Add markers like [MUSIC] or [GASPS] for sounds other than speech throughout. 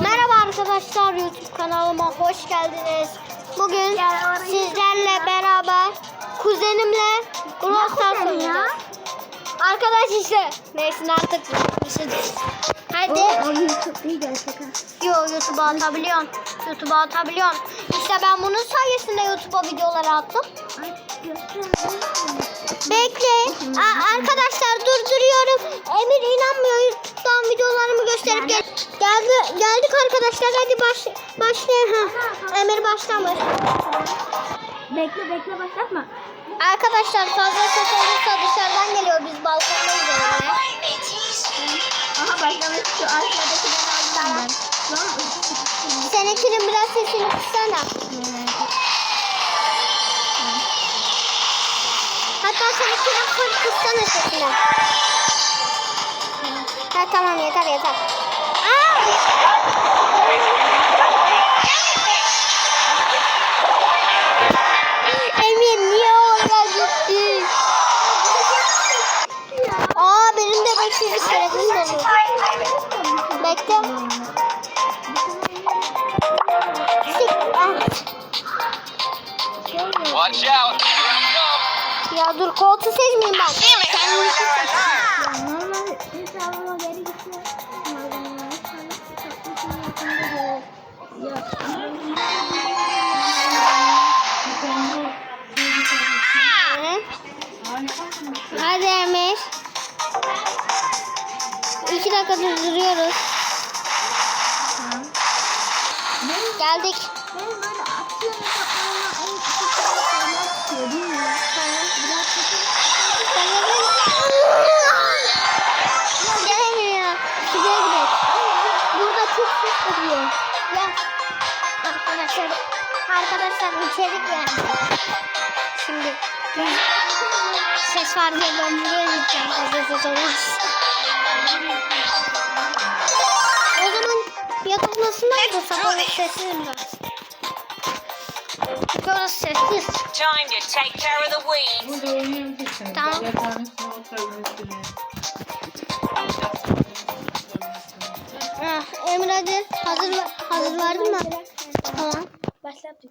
Merhaba arkadaşlar YouTube kanalıma hoş geldiniz. Bugün sizlerle beraber kuzenimle Brawl Stars oynayacağız. Arkadaş işte. Neyse artık şey değil. Hadi. YouTube değil gerçekten. Yo YouTube'a atabiliyorsun. YouTube'a atabiliyorsun. İşte ben bunun sayesinde YouTube'a videolar attım. Bekle. Aa, arkadaşlar durduruyorum. Emir inanmıyor. YouTube'dan videolarımı gösterip gel geldi geldik arkadaşlar. Hadi baş başlayalım. Emir başlamış. Bekle bekle başlatma. Arkadaşlar fazla ses olursa dışarıdan geliyor. Biz balkondayız yani. Aha başlamış şu arkadakileri aldım ben. Seninkinin biraz sesini kıssana. Hatta seninkinin full kıssana sesini. Ha tamam yeter yeter. Emir niye oraya gitti? Aa benim de başsızlık görevim dolu. Bekle. Sik. Ah. Watch out! Here we come! Ya dur koltuğu seçmeyeyim ben. Normal Hadi Emir. İki dakika durduruyoruz. Geldik. Benim böyle aksiyon içerik yani. Şimdi ses var diye ben buraya gideceğim. Fazla ses olmaz. O zaman yatak odasına gidiyorsak orası sessiz biraz. Çünkü orası sessiz. Time to take care of the weeds. Burada oynayabilirsiniz. Tamam. Ah, hadi. Hazır, hazır verdin mi? Tamam. Başlattım.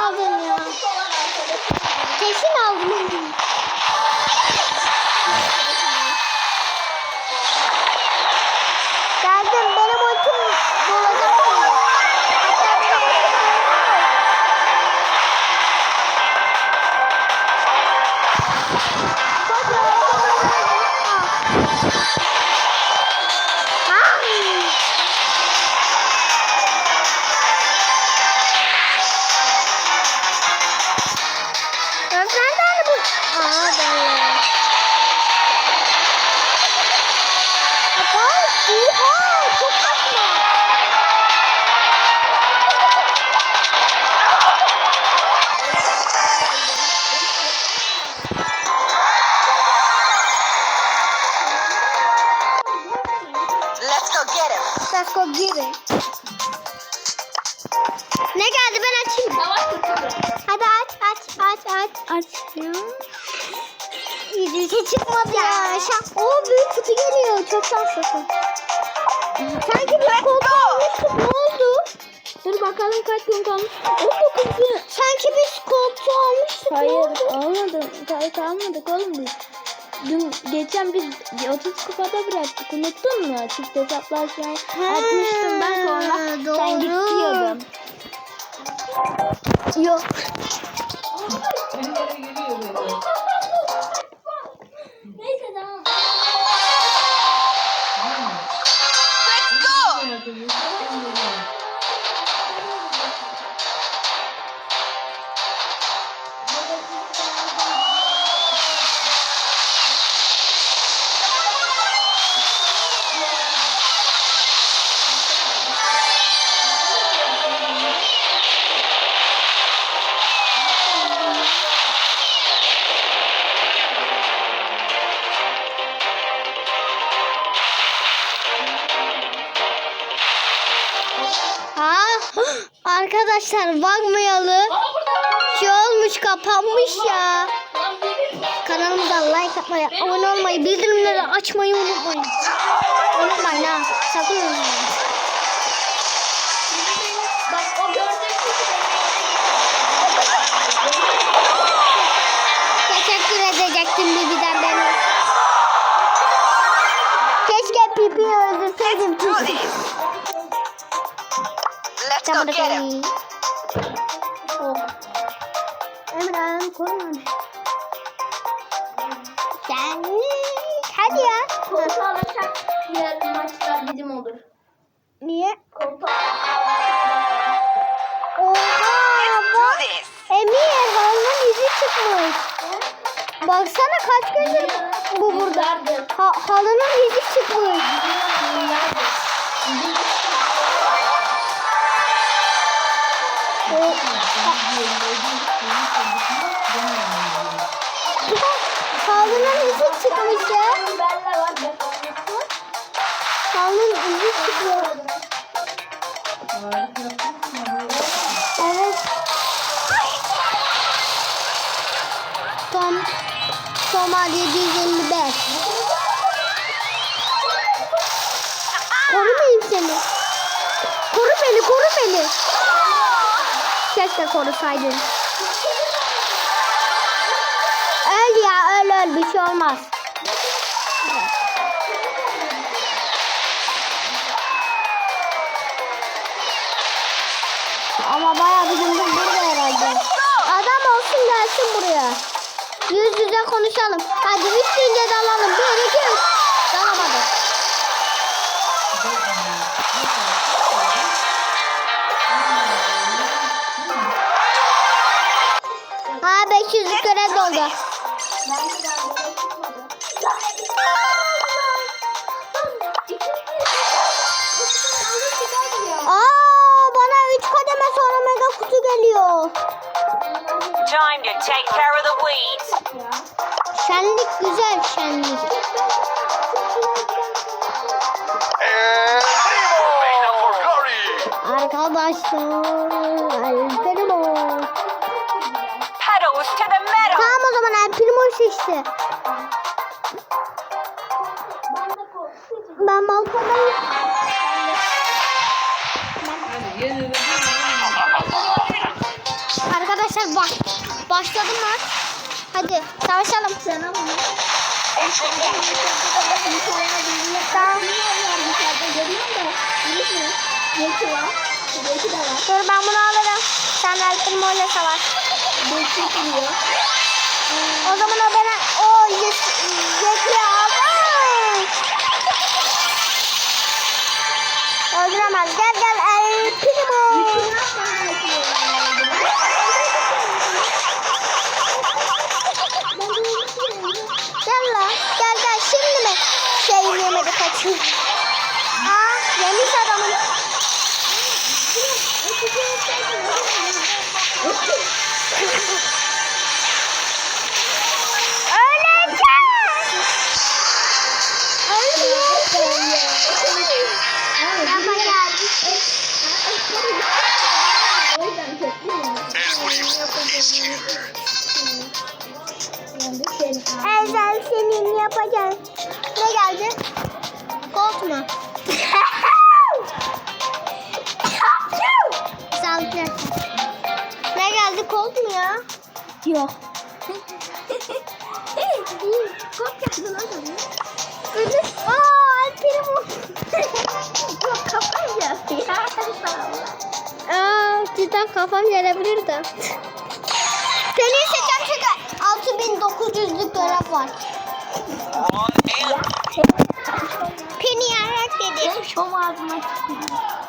Aldın ya. Kesin aldın. Hiç çıkmadı ya. Şan. Oo büyük kutu geliyor. Çok şanslısın. Sanki bir koltuğu almıştık. Ne oldu? Dur bakalım kaç gün kalmış. 19 gün. Sanki biz koltuğu almıştık. Hayır almadım. Kal kalmadık oğlum biz. Dün geçen biz 30 kupada bıraktık. Unuttun mu? Çift hesaplar şu an atmıştım ben sonra. doğru. Sen git diyordum. Yok. Benim oraya [GASPS] Arkadaşlar bakmayalı. Şey olmuş kapanmış ya. Kanalımıza like atmayı, abone olmayı, bildirimleri açmayı unutmayın. Unutmayın ha. Sakın unutmayın. Teşekkür edecektim Bibi'den beni. Keşke Pipi'yi öldürseydim Pipi. Go get him. Oh. Emre korkma. Sen hadi ya. koltuğu alırsak diğer maçlar bizim olur. Niye? Koltuğu Oha. Emir halının izi çıkmış. Baksana kaç gündür bu burada. Ha, halının izi çıkmış. O, halının izi çıkmış ya. Halının izi çıkıyor. Evet. Tom Toma 755. Keşke korusaydın. Öl ya, öl öl. Bir şey olmaz. Ama bayağı bir gündür burada herhalde. Adam olsun gelsin buraya. Yüz yüze konuşalım. Hadi üç mega kutu geliyor. Time to take care of the weeds. Şenlik güzel şenlik. El Primo for glory. Arkadaşlar El Primo. Pedals to the metal. Tamam o zaman El Primo seçti. Ben balkondayım. Başladım maç. Hadi savaşalım. Tamam. Dur ben bunu alırım. Sen El Primo ile savaş. O zaman o bana o yetiyor aldım. Öldüremez. Gel gel El Primo. Aa yemiş adamın. Ezel senin yapacağım. Ne geldi? Mu? Sağlıklı. Ne geldi? Kolt mu ya? Yok. Kolt geldi lan sana. Ödül. Aa, Alperim Yok kafam geldi ya. Aa, cidden kafam gelebilir de. Seni seçeceğim çünkü 6900'lük görev var. Şom ağzıma çıktı.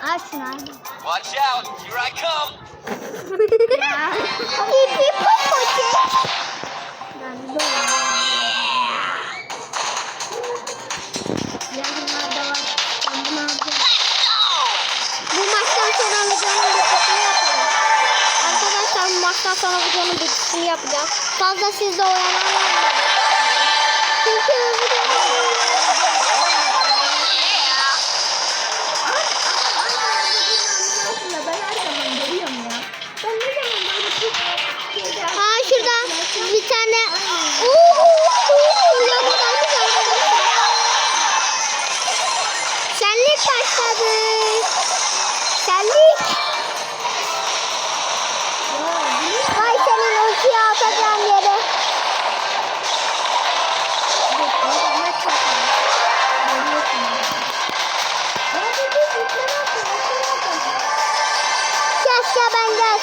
Al şunu al. watch out. Here I come. Pipi videonun bitisini yapalım. Arkadaşlar maçtan sonra videonun bitisini yapacağım. Fazla sizde oyalanmayın.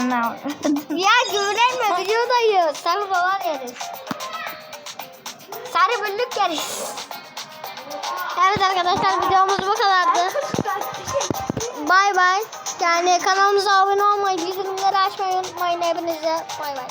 çıkmıyor. Ya görünme videodayız. Sarı falan yeriz. Sarı büllük yeriz. Evet arkadaşlar videomuz bu kadardı. Bay bay. Yani kanalımıza abone olmayı, bildirimleri açmayı unutmayın hepinize. Bay bay.